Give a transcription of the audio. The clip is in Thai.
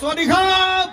สวัสดีครับ